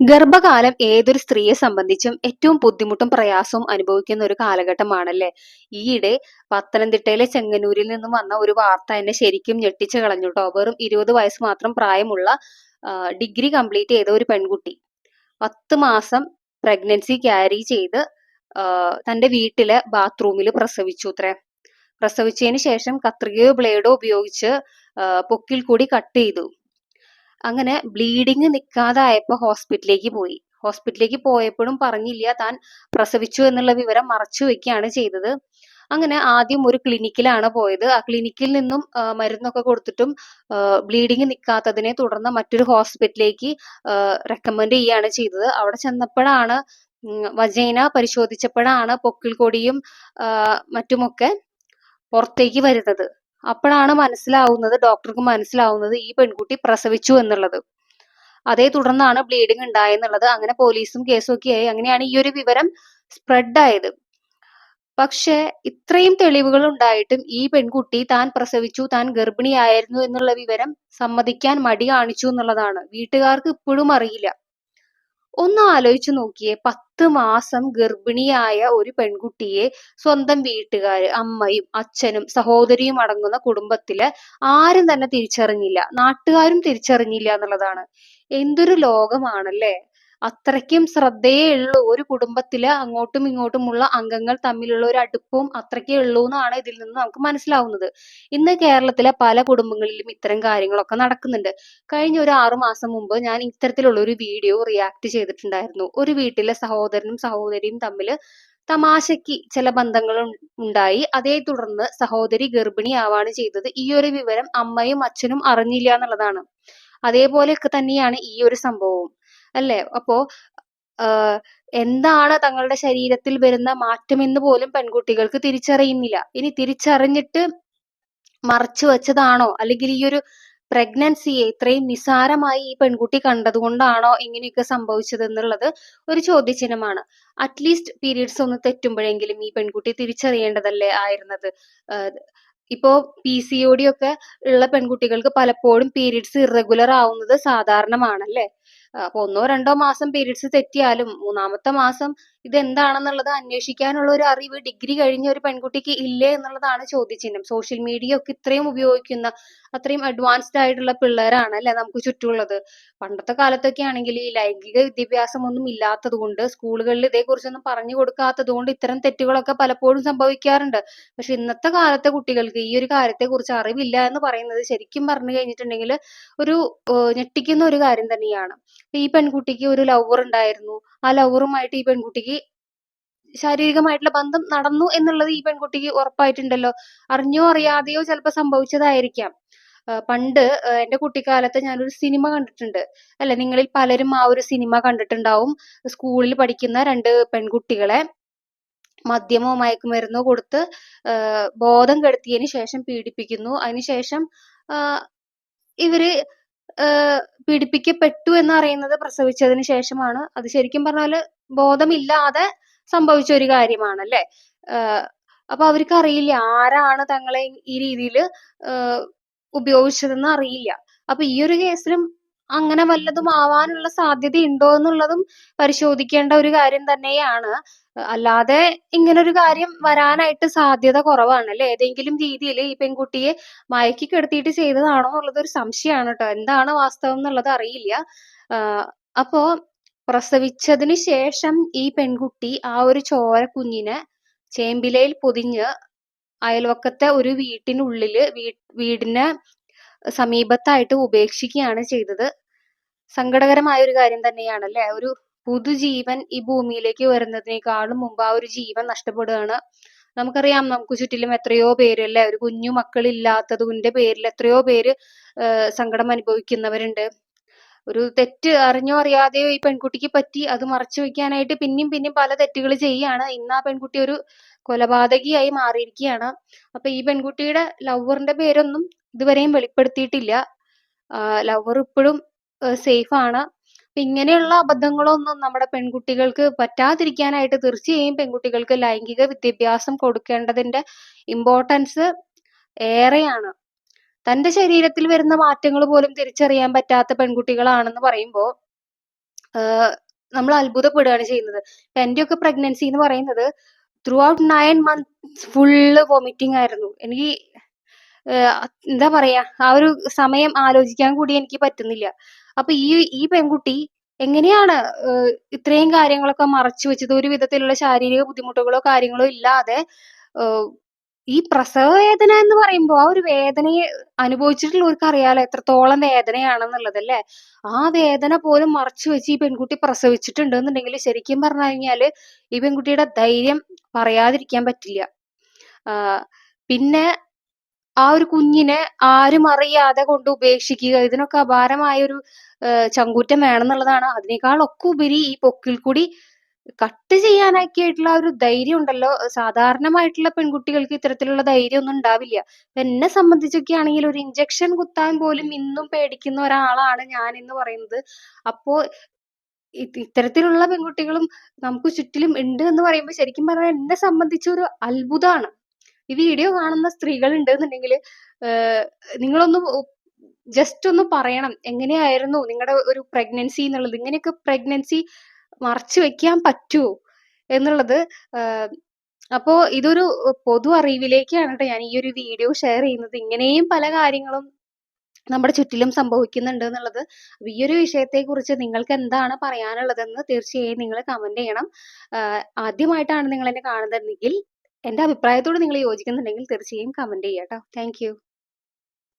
ഗർഭകാലം ഏതൊരു സ്ത്രീയെ സംബന്ധിച്ചും ഏറ്റവും ബുദ്ധിമുട്ടും പ്രയാസവും അനുഭവിക്കുന്ന ഒരു കാലഘട്ടമാണല്ലേ? ഈയിടെ പത്തനംതിട്ടയിലെ ചെങ്ങന്നൂരിൽ നിന്നും വന്ന ഒരു വാർത്ത എന്നെ ശരിക്കും ഞെട്ടിച്ചു കളഞ്ഞു കേട്ടോ വെറും ഇരുപത് വയസ്സ് മാത്രം പ്രായമുള്ള ഡിഗ്രി കംപ്ലീറ്റ് ചെയ്ത ഒരു പെൺകുട്ടി പത്ത് മാസം പ്രഗ്നൻസി ക്യാരി ചെയ്ത് തന്റെ വീട്ടിലെ ബാത്റൂമിൽ പ്രസവിച്ചു അത്രേ. പ്രസവിച്ചതിന് ശേഷം കത്രികയോ ബ്ലേഡോ ഉപയോഗിച്ച് പൊക്കിൽ കൂടി കട്ട് ചെയ്തു. അങ്ങനെ ബ്ലീഡിങ് നിൽക്കാതായപ്പോ ഹോസ്പിറ്റലിലേക്ക് പോയി. ഹോസ്പിറ്റലിലേക്ക് പോയപ്പോഴും പറഞ്ഞില്ല താൻ പ്രസവിച്ചു എന്നുള്ള വിവരം മറച്ചു വെക്കുകയാണ് ചെയ്തത്. അങ്ങനെ ആദ്യം ഒരു ക്ലിനിക്കിലാണ് പോയത്. ആ ക്ലിനിക്കിൽ നിന്നും മരുന്നൊക്കെ കൊടുത്തിട്ടും ബ്ലീഡിങ് നിൽക്കാത്തതിനെ തുടർന്ന് മറ്റൊരു ഹോസ്പിറ്റലിലേക്ക് റെക്കമെൻഡ് ചെയ്യുകയാണ് ചെയ്തത്. അവിടെ ചെന്നപ്പോഴാണ് വജൈന പരിശോധിച്ചപ്പോഴാണ് പൊക്കിൾ കൊടിയും മറ്റുമൊക്കെ പുറത്തേക്ക് വരുന്നത്. അപ്പോഴാണ് മനസ്സിലാവുന്നത് ഡോക്ടർക്ക് മനസ്സിലാവുന്നത് ഈ പെൺകുട്ടി പ്രസവിച്ചു എന്നുള്ളത്. അതേ തുടർന്നാണ് ബ്ലീഡിങ് ഉണ്ടായെന്നുള്ളത്. അങ്ങനെ പോലീസും കേസും ഒക്കെ ആയി. അങ്ങനെയാണ് ഈ ഒരു വിവരം സ്പ്രെഡ് ആയത്. പക്ഷെ ഇത്രയും തെളിവുകൾ ഉണ്ടായിട്ടും ഈ പെൺകുട്ടി താൻ പ്രസവിച്ചു താൻ ഗർഭിണിയായിരുന്നു എന്നുള്ള വിവരം സമ്മതിക്കാൻ മടി കാണിച്ചു എന്നുള്ളതാണ്. വീട്ടുകാർക്ക് ഇപ്പോഴും അറിയില്ല. ഒന്ന് ആലോചിച്ചു നോക്കിയേ പത്ത് മാസം ഗർഭിണിയായ ഒരു പെൺകുട്ടിയെ സ്വന്തം വീട്ടുകാര് അമ്മയും അച്ഛനും സഹോദരിയും അടങ്ങുന്ന കുടുംബത്തിൽ ആരും തന്നെ തിരിച്ചറിഞ്ഞില്ല. നാട്ടുകാരും തിരിച്ചറിഞ്ഞില്ല എന്നുള്ളതാണ്. എന്തൊരു ലോകമാണല്ലേ? അത്രയ്ക്കും ശ്രദ്ധയേ ഉള്ളൂ. ഒരു കുടുംബത്തിൽ അങ്ങോട്ടും ഇങ്ങോട്ടുമുള്ള അംഗങ്ങൾ തമ്മിലുള്ള ഒരു അടുപ്പവും അത്രയ്ക്കേ ഉള്ളൂ എന്നാണ് ഇതിൽ നിന്ന് നമുക്ക് മനസ്സിലാവുന്നത്. ഇന്ന് കേരളത്തിലെ പല കുടുംബങ്ങളിലും ഇത്തരം കാര്യങ്ങളൊക്കെ നടക്കുന്നുണ്ട്. കഴിഞ്ഞ ഒരു ആറു മാസം മുമ്പ് ഞാൻ ഇത്തരത്തിലുള്ള ഒരു വീഡിയോ റിയാക്ട് ചെയ്തിട്ടുണ്ടായിരുന്നു. ഒരു വീട്ടിലെ സഹോദരനും സഹോദരിയും തമ്മിൽ തമാശയ്ക്ക് ചില ബന്ധങ്ങൾ ഉണ്ടായി. അതേ തുടർന്ന് സഹോദരി ഗർഭിണി ആവാണ് ചെയ്തത്. ഈ ഒരു വിവരം അമ്മയും അച്ഛനും അറിഞ്ഞില്ല എന്നുള്ളതാണ്. അതേപോലെയൊക്കെ തന്നെയാണ് ഈ ഒരു സംഭവവും. അല്ലെ? അപ്പോ എന്താണ് തങ്ങളുടെ ശരീരത്തിൽ വരുന്ന മാറ്റമെന്ന് പോലും പെൺകുട്ടികൾക്ക് തിരിച്ചറിയുന്നില്ല. ഇനി തിരിച്ചറിഞ്ഞിട്ട് മറച്ചു വെച്ചതാണോ? അല്ലെങ്കിൽ ഈ ഒരു പ്രഗ്നൻസിയെ ഇത്രയും നിസാരമായി ഈ പെൺകുട്ടി കണ്ടതുകൊണ്ടാണോ ഇങ്ങനെയൊക്കെ സംഭവിച്ചത് എന്നുള്ളത് ഒരു ചോദ്യചിഹ്നമാണ്. അറ്റ്ലീസ്റ്റ് പീരീഡ്സ് ഒന്ന് തെറ്റുമ്പോഴെങ്കിലും ഈ പെൺകുട്ടി തിരിച്ചറിയേണ്ടതല്ലേ ആയിരുന്നത്? ഇപ്പോ പി സി ഒ ഡി ഒക്കെ ഉള്ള പെൺകുട്ടികൾക്ക് പലപ്പോഴും പീരീഡ്സ് ഇറഗുലർ ആവുന്നത് സാധാരണമാണല്ലേ അപ്പൊ ഒന്നോ രണ്ടോ മാസം പീരീഡ്സ് തെറ്റിയാലും മൂന്നാമത്തെ മാസം ഇത് എന്താണെന്നുള്ളത് അന്വേഷിക്കാനുള്ള ഒരു അറിവ് ഡിഗ്രി കഴിഞ്ഞ ഒരു പെൺകുട്ടിക്ക് ഇല്ലേ എന്നുള്ളതാണ് ചോദ്യചിഹ്നം. സോഷ്യൽ മീഡിയ ഒക്കെ ഇത്രയും ഉപയോഗിക്കുന്ന അത്രയും അഡ്വാൻസ്ഡ് ആയിട്ടുള്ള പിള്ളേരാണ് അല്ലെ നമുക്ക് ചുറ്റുമുള്ളത്. പണ്ടത്തെ കാലത്തൊക്കെ ആണെങ്കിൽ ഈ ലൈംഗിക വിദ്യാഭ്യാസം ഒന്നും ഇല്ലാത്തത് കൊണ്ട് സ്കൂളുകളിൽ ഇതേക്കുറിച്ചൊന്നും പറഞ്ഞു കൊടുക്കാത്തത് കൊണ്ട് ഇത്തരം തെറ്റുകളൊക്കെ പലപ്പോഴും സംഭവിക്കാറുണ്ട്. പക്ഷെ ഇന്നത്തെ കാലത്തെ കുട്ടികൾക്ക് ഈ ഒരു കാര്യത്തെ കുറിച്ച് അറിവില്ല എന്ന് പറയുന്നത് ശരിക്കും പറഞ്ഞു കഴിഞ്ഞിട്ടുണ്ടെങ്കിൽ ഒരു ഞെട്ടിക്കുന്ന ഒരു കാര്യം തന്നെയാണ്. ഈ പെൺകുട്ടിക്ക് ഒരു ലവർ ഉണ്ടായിരുന്നു. ആ ലവറുമായിട്ട് ഈ പെൺകുട്ടിക്ക് ശാരീരികമായിട്ടുള്ള ബന്ധം നടന്നു എന്നുള്ളത് ഈ പെൺകുട്ടിക്ക് ഉറപ്പായിട്ടുണ്ടല്ലോ. അറിഞ്ഞോ അറിയാതെയോ ചിലപ്പോൾ സംഭവിച്ചതായിരിക്കാം. പണ്ട് എന്റെ കുട്ടിക്കാലത്ത് ഞാനൊരു സിനിമ കണ്ടിട്ടുണ്ട്. അല്ലെ? നിങ്ങളിൽ പലരും ആ ഒരു സിനിമ കണ്ടിട്ടുണ്ടാവും. സ്കൂളിൽ പഠിക്കുന്ന രണ്ട് പെൺകുട്ടികളെ മദ്യമോ മയക്കുമരുന്നോ കൊടുത്ത് ബോധം കെടുത്തിയതിന് ശേഷം പീഡിപ്പിക്കുന്നു. അതിനുശേഷം ഇവർ പീഡിപ്പിക്കപ്പെട്ടു എന്ന് അറിയുന്നത് പ്രസവിച്ചതിന് ശേഷമാണ്. അത് ശരിക്കും പറഞ്ഞാൽ ബോധമില്ലാതെ സംഭവിച്ച ഒരു കാര്യമാണ് അല്ലെ അപ്പൊ അവർക്ക് അറിയില്ല ആരാണ് തങ്ങളെ ഈ രീതിയിൽ ഉപയോഗിച്ചതെന്ന് അറിയില്ല. അപ്പൊ ഈ ഒരു കേസിലും അങ്ങനെ വല്ലതും ആവാനുള്ള സാധ്യത ഉണ്ടോ എന്നുള്ളതും പരിശോധിക്കേണ്ട ഒരു കാര്യം തന്നെയാണ്. അല്ലാതെ ഇങ്ങനെ ഒരു കാര്യം വരാനായിട്ട് സാധ്യത കുറവാണ് അല്ലെ? ഏതെങ്കിലും രീതിയിൽ ഈ പെൺകുട്ടിയെ മയക്കി കിടത്തിയിട്ട് ചെയ്തതാണോ എന്നുള്ളത് ഒരു സംശയമാണ് കേട്ടോ. എന്താണ് വാസ്തവം എന്നുള്ളത് അറിയില്ല. അപ്പോ പ്രസവിച്ചതിന് ശേഷം ഈ പെൺകുട്ടി ആ ഒരു ചോര കുഞ്ഞിനെ ചേമ്പിലയിൽ പൊതിഞ്ഞ് അയൽവക്കത്തെ ഒരു വീട്ടിനുള്ളിൽ വീടിന് സമീപത്തായിട്ട് ഉപേക്ഷിക്കുകയാണ് ചെയ്തത്. സങ്കടകരമായ ഒരു കാര്യം തന്നെയാണ് അല്ലെ ഒരു പുതുജീവൻ ഈ ഭൂമിയിലേക്ക് വരുന്നതിനേക്കാളും മുമ്പ് ആ ഒരു ജീവൻ നഷ്ടപ്പെടുകയാണ്. നമുക്കറിയാം നമുക്ക് ചുറ്റിലും എത്രയോ പേര് അല്ലെ ഒരു കുഞ്ഞു മക്കളില്ലാത്തതിന്റെ പേരിൽ എത്രയോ പേര് സങ്കടം അനുഭവിക്കുന്നവരുണ്ട്. ഒരു തെറ്റ് അറിഞ്ഞോ അറിയാതെയോ ഈ പെൺകുട്ടിക്ക് പറ്റി അത് മറച്ചു വെക്കാനായിട്ട് പിന്നെയും പിന്നെയും പല തെറ്റുകൾ ചെയ്യാണ്. ഇന്ന് ആ പെൺകുട്ടി ഒരു കൊലപാതകിയായി മാറിയിരിക്കുകയാണ്. അപ്പൊ ഈ പെൺകുട്ടിയുടെ ലവറിന്റെ പേരൊന്നും ഇതുവരെയും വെളിപ്പെടുത്തിയിട്ടില്ല. ലവർ ഇപ്പോഴും സേഫ് ആണ് ഇങ്ങനെയുള്ള അബദ്ധങ്ങളൊന്നും നമ്മുടെ പെൺകുട്ടികൾക്ക് പറ്റാതിരിക്കാനായിട്ട് തീർച്ചയായും പെൺകുട്ടികൾക്ക് ലൈംഗിക വിദ്യാഭ്യാസം കൊടുക്കേണ്ടതിന്റെ ഇമ്പോർട്ടൻസ് ഏറെയാണ് തന്റെ ശരീരത്തിൽ വരുന്ന മാറ്റങ്ങൾ പോലും തിരിച്ചറിയാൻ പറ്റാത്ത പെൺകുട്ടികളാണെന്ന് പറയുമ്പോൾ നമ്മൾ അത്ഭുതപ്പെടുകയാണ് ചെയ്യുന്നത്. ഇപ്പൊ എന്റെയൊക്കെ പ്രഗ്നൻസി എന്ന് പറയുന്നത് throughout nine months full vomiting ആയിരുന്നു. എനിക്ക് എന്താ പറയാ ആ ഒരു സമയം ആലോചിക്കാൻ കൂടി എനിക്ക് പറ്റുന്നില്ല. അപ്പൊ ഈ ഈ പെൺകുട്ടി എങ്ങനെയാണ് ഇത്രയും കാര്യങ്ങളൊക്കെ മറച്ചു വെച്ചത്? ഒരു വിധത്തിലുള്ള ശാരീരിക ബുദ്ധിമുട്ടുകളോ കാര്യങ്ങളോ ഇല്ലാതെ ഈ പ്രസവ വേദന എന്ന് പറയുമ്പോൾ ആ ഒരു വേദനയെ അനുഭവിച്ചിട്ടുള്ളവർക്ക് അറിയാലോ എത്രത്തോളം വേദനയാണെന്നുള്ളത് അല്ലേ? ആ വേദന പോലും മറച്ചു വെച്ച് ഈ പെൺകുട്ടി പ്രസവിച്ചിട്ടുണ്ട് എന്നുണ്ടെങ്കിൽ ശരിക്കും പറഞ്ഞു കഴിഞ്ഞാൽ ഈ പെൺകുട്ടിയുടെ ധൈര്യം പറയാതിരിക്കാൻ പറ്റില്ല. പിന്നെ ആ ഒരു കുഞ്ഞിനെ ആരും അറിയാതെ കൊണ്ട് ഉപേക്ഷിക്കുക ഇതിനൊക്കെ അപാരമായൊരു ചങ്കൂറ്റം വേണമെന്നുള്ളതാണ്. അതിനേക്കാളൊക്കെ ഉപരി ഈ പൊക്കിൽ കൂടി കട്ട് ചെയ്യാനൊക്കെ ആയിട്ടുള്ള ഒരു ധൈര്യം ഉണ്ടല്ലോ സാധാരണമായിട്ടുള്ള പെൺകുട്ടികൾക്ക് ഇത്തരത്തിലുള്ള ധൈര്യം ഒന്നും ഉണ്ടാവില്ല. എന്നെ സംബന്ധിച്ചൊക്കെ ആണെങ്കിൽ ഒരു ഇഞ്ചക്ഷൻ കുത്താൻ പോലും ഇന്നും പേടിക്കുന്ന ഒരാളാണ് ഞാൻ എന്ന് പറയുന്നത്. അപ്പോ ഇത്തരത്തിലുള്ള പെൺകുട്ടികളും നമുക്ക് ചുറ്റിലും ഉണ്ട് എന്ന് പറയുമ്പോൾ ശരിക്കും പറഞ്ഞാൽ എന്നെ സംബന്ധിച്ച് ഒരു അത്ഭുതമാണ്. ഈ വീഡിയോ കാണുന്ന സ്ത്രീകൾ ഉണ്ടെന്നുണ്ടെങ്കിൽ നിങ്ങളൊന്ന് ജസ്റ്റ് ഒന്ന് പറയണം. എങ്ങനെയായിരുന്നു നിങ്ങളുടെ ഒരു പ്രഗ്നൻസി എന്നുള്ളത്? ഇങ്ങനെയൊക്കെ പ്രഗ്നൻസി മറച്ചു വെക്കാൻ പറ്റുമോ എന്നുള്ളത്? അപ്പോ ഇതൊരു പൊതു അറിവിലേക്കാണ് കേട്ടോ ഞാൻ ഈ ഒരു വീഡിയോ ഷെയർ ചെയ്യുന്നത്. ഇങ്ങനെയും പല കാര്യങ്ങളും നമ്മുടെ ചുറ്റിലും സംഭവിക്കുന്നുണ്ട് എന്നുള്ളത്. ഈ ഒരു വിഷയത്തെ കുറിച്ച് നിങ്ങൾക്ക് എന്താണ് പറയാനുള്ളതെന്ന് തീർച്ചയായും നിങ്ങൾ കമന്റ് ചെയ്യണം. ആദ്യമായിട്ടാണ് നിങ്ങൾ എന്നെ കാണുന്നതെങ്കിൽ എന്റെ അഭിപ്രായത്തോട് നിങ്ങൾ യോജിക്കുന്നുണ്ടെങ്കിൽ തീർച്ചയായും കമന്റ് ചെയ്യാം കേട്ടോ താങ്ക്